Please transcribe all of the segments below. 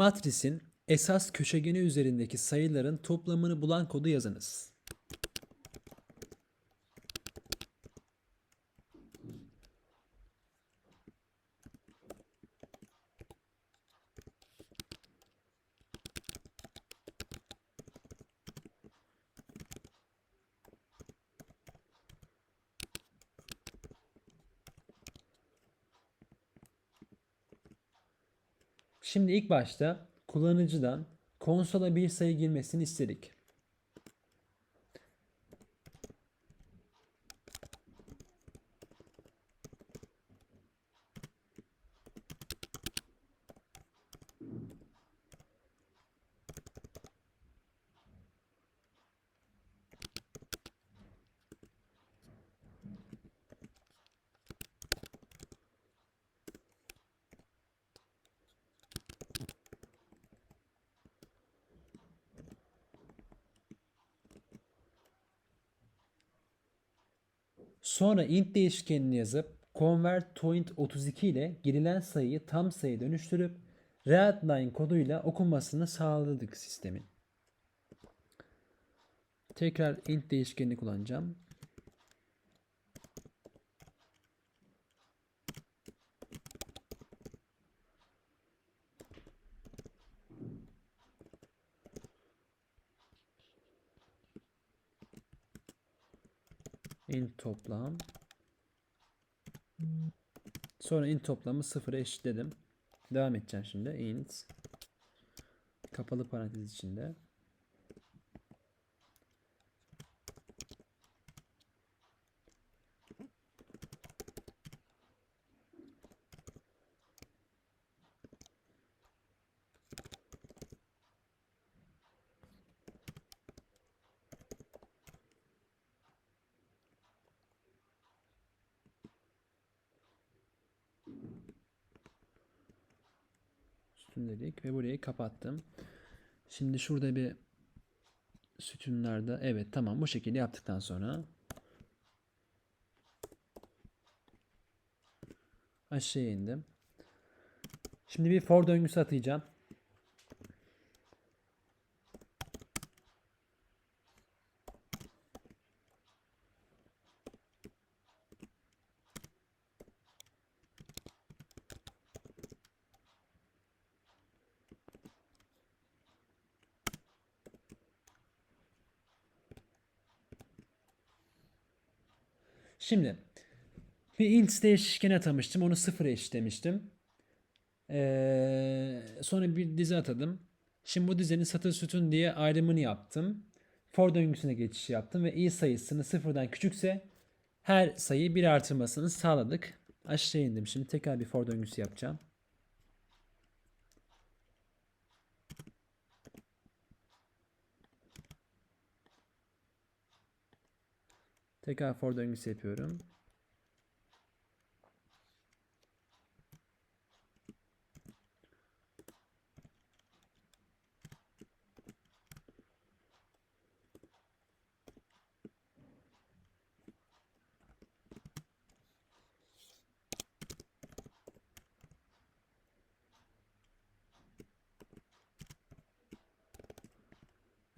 Matrisin esas köşegeni üzerindeki sayıların toplamını bulan kodu yazınız. Şimdi ilk başta kullanıcıdan konsola bir sayı girmesini istedik. Sonra int değişkenini yazıp convert 32 ile girilen sayıyı tam sayı dönüştürüp readline koduyla okunmasını sağladık sistemin. Tekrar int değişkenini kullanacağım. İnt toplam sonra int toplamı sıfıra eşitledim. Devam edeceğim şimdi. int kapalı parantez içinde sütun ve burayı kapattım. Şimdi şurada bir sütunlarda evet tamam bu şekilde yaptıktan sonra aşağıya indim. Şimdi bir for döngüsü atacağım. Şimdi bir int değişkeni atamıştım. Onu sıfıra eşitlemiştim. Ee, sonra bir dizi atadım. Şimdi bu dizinin satır sütun diye ayrımını yaptım. For döngüsüne geçiş yaptım ve i sayısını sıfırdan küçükse her sayı bir artırmasını sağladık. Aşağı indim. Şimdi tekrar bir for döngüsü yapacağım. Tekrar for döngüsü yapıyorum.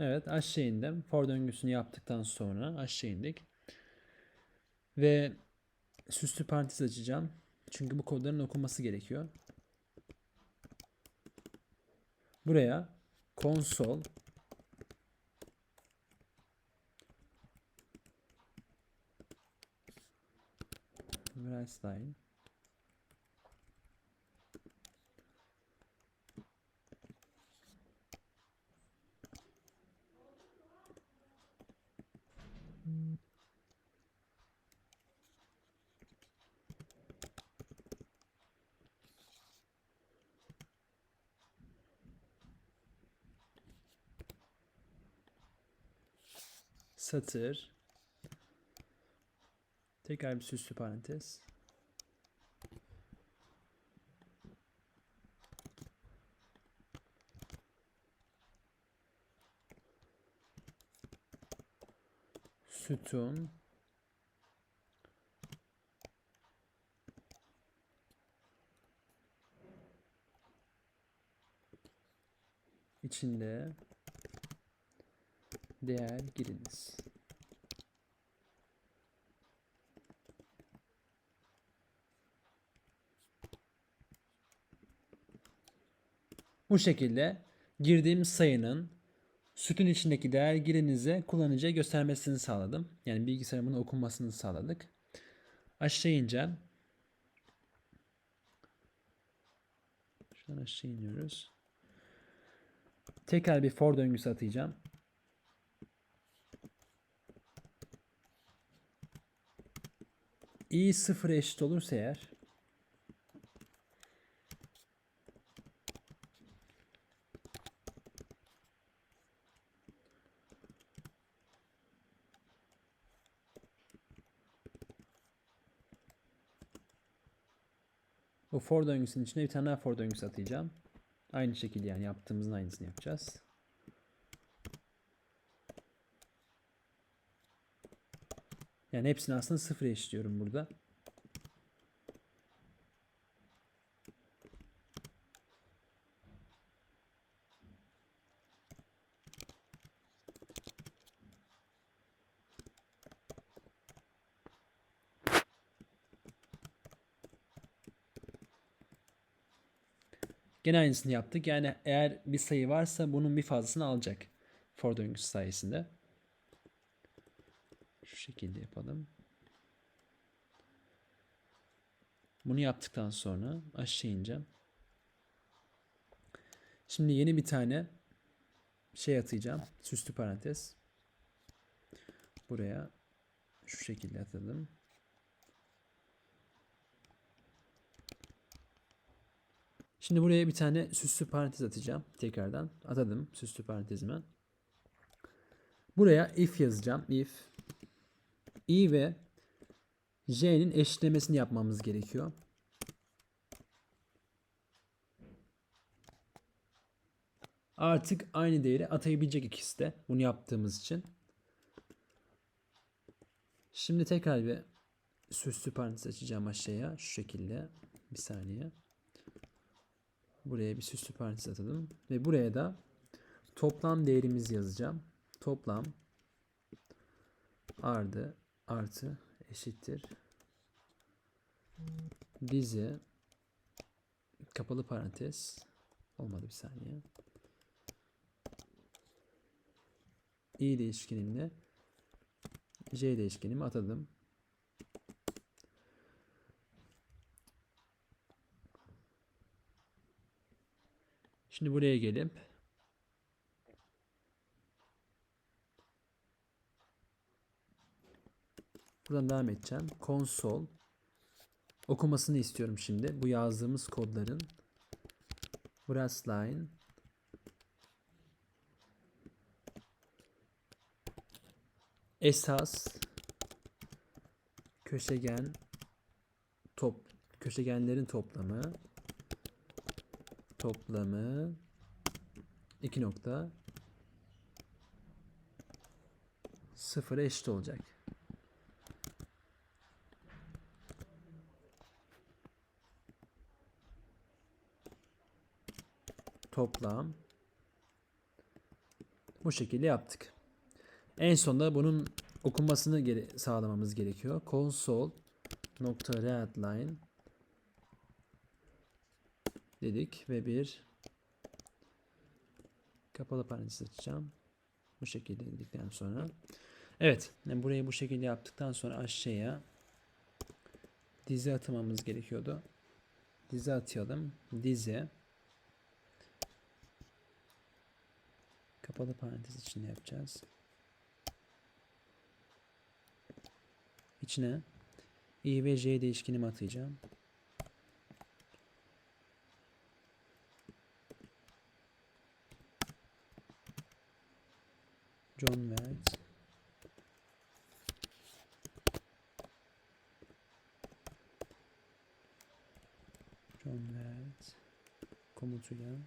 Evet aşağı indim. For döngüsünü yaptıktan sonra aşağı indik. Ve süslü parantez açacağım. Çünkü bu kodların okunması gerekiyor. Buraya console line satır. Tekrar bir süslü parantez. Sütun. İçinde değer giriniz. Bu şekilde girdiğim sayının sütun içindeki değer girinize kullanıcıya göstermesini sağladım. Yani bilgisayarın okunmasını sağladık. Aşağı ineceğim. Şuradan aşağı iniyoruz. Tekrar bir for döngüsü atacağım. İ sıfır eşit olursa eğer O for döngüsünün içine bir tane daha for döngüsü atacağım. Aynı şekilde yani yaptığımızın aynısını yapacağız. Yani hepsini aslında sıfır eşitliyorum burada. Gene aynısını yaptık. Yani eğer bir sayı varsa bunun bir fazlasını alacak. For döngüsü sayesinde. Şekilde yapalım. Bunu yaptıktan sonra aşağı ineceğim. Şimdi yeni bir tane şey atacağım. Süslü parantez. Buraya şu şekilde atadım. Şimdi buraya bir tane süslü parantez atacağım. Tekrardan atadım süslü parantezime. Buraya if yazacağım. If i ve j'nin eşitlemesini yapmamız gerekiyor. Artık aynı değeri atayabilecek ikisi de bunu yaptığımız için. Şimdi tekrar bir süslü parantez açacağım aşağıya şu şekilde. Bir saniye. Buraya bir süslü parantez atalım. Ve buraya da toplam değerimizi yazacağım. Toplam ardı artı eşittir. Dizi kapalı parantez olmadı bir saniye. i değişkenimle j değişkenimi atadım. Şimdi buraya gelip buradan devam edeceğim. Konsol. Okumasını istiyorum şimdi. Bu yazdığımız kodların. Brass line. Esas. Köşegen. Top köşegenlerin toplamı. Toplamı. 2 nokta. 0 eşit olacak. Toplam bu şekilde yaptık. En sonunda bunun okunmasını gere sağlamamız gerekiyor. Console nokta dedik ve bir kapalı parantez açacağım. Bu şekilde dedikten sonra. Evet. Yani burayı bu şekilde yaptıktan sonra aşağıya dizi atmamız gerekiyordu. Dizi atıyordum. Dizi kapalı parantez içinde yapacağız. İçine i ve j değişkenimi atacağım. John Wert John Wert komutuyla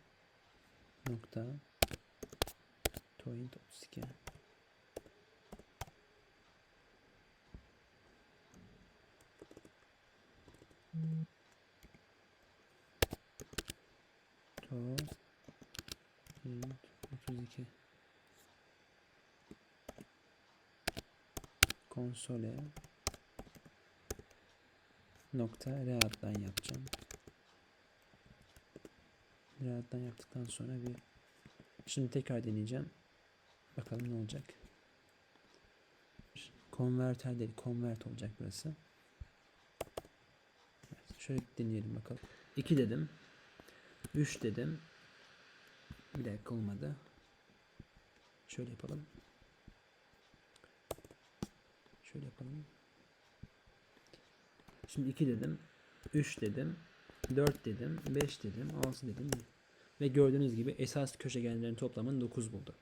nokta point 32 to int 32 konsole nokta readline yapacağım. Readline yaptıktan sonra bir şimdi tekrar deneyeceğim. Bakalım ne olacak. Konverter değil, convert olacak burası. Şöyle deneyelim bakalım. 2 dedim. 3 dedim. Bir dakika olmadı. Şöyle yapalım. Şöyle yapalım. Şimdi 2 dedim. 3 dedim. 4 dedim. 5 dedim. 6 dedim. Ve gördüğünüz gibi esas köşegenlerin toplamını 9 buldu.